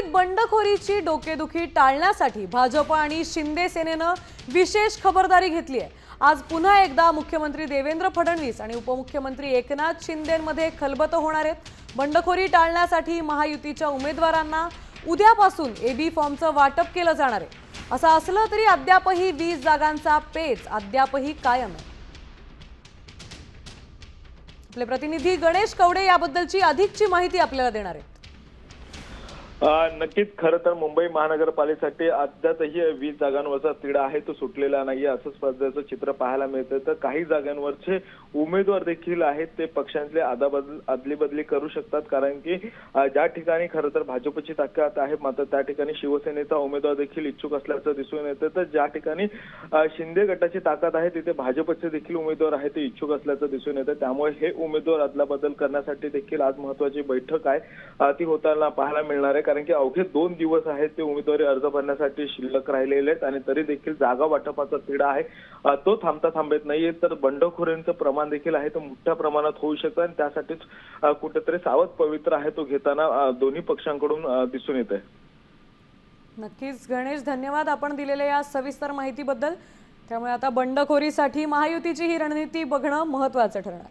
मुंबईत बंडखोरीची डोकेदुखी टाळण्यासाठी भाजप आणि शिंदे सेनेनं विशेष खबरदारी घेतली आहे. आज पुन्हा एकदा मुख्यमंत्री देवेंद्र फडणवीस आणि उपमुख्यमंत्री एकनाथ शिंदेमध्ये खलबत होणार आहेत. बंडखोरी टाळण्यासाठी महायुतीच्या उमेदवारांना उद्यापासून एबी फॉर्मचं वाटप केलं जाणार आहे. असं असलं तरी अद्यापही वीस जागांचा पेच अद्यापही कायम आहे. आपले प्रतिनिधी गणेश कवडे याबद्दलची अधिकची माहिती आपल्याला देणार आहेत. नक्कीच खरं तर मुंबई महानगरपालिकेसाठी अद्यापही वीस जागांवरचा तिढा आहे तो सुटलेला नाही असंच पद्धतीचं चित्र पाहायला मिळतं तर काही जागांवरचे उमेदवार देखील आहेत ते पक्षांतले आदाबदल अदली बदली करू शकतात कारण की ज्या ठिकाणी खरं तर भाजपची ताकद आहे मात्र त्या ठिकाणी शिवसेनेचा उमेदवार देखील इच्छुक असल्याचं दिसून येतं तर ज्या ठिकाणी शिंदे गटाची ताकद आहे तिथे भाजपचे देखील उमेदवार आहे ते इच्छुक असल्याचं दिसून येतं त्यामुळे हे उमेदवार अदलाबदल करण्यासाठी देखील आज महत्वाची बैठक आहे. ती होताना पाहायला मिळणार आहे. कारण की अवघे दोन दिवस आहेत ते उमेदवारी अर्ज भरण्यासाठी शिल्लक राहिलेले आहेत आणि तरी देखील जागा वाटपाचा तिढा आहे. तो थांबता थांबत नाहीये. तर बंडखोरींचं प्रमाण देखील आहे. तो मोठ्या प्रमाणात होऊ शकतं आणि त्यासाठीच कुठेतरी सावध पवित्र आहे तो घेताना दोन्ही पक्षांकडून दिसून येत आहे नक्कीच. गणेश धन्यवाद आपण दिलेल्या या सविस्तर माहितीबद्दल. त्यामुळे आता बंडखोरीसाठी महायुतीची ही रणनीती बघणं महत्वाचं ठरणार.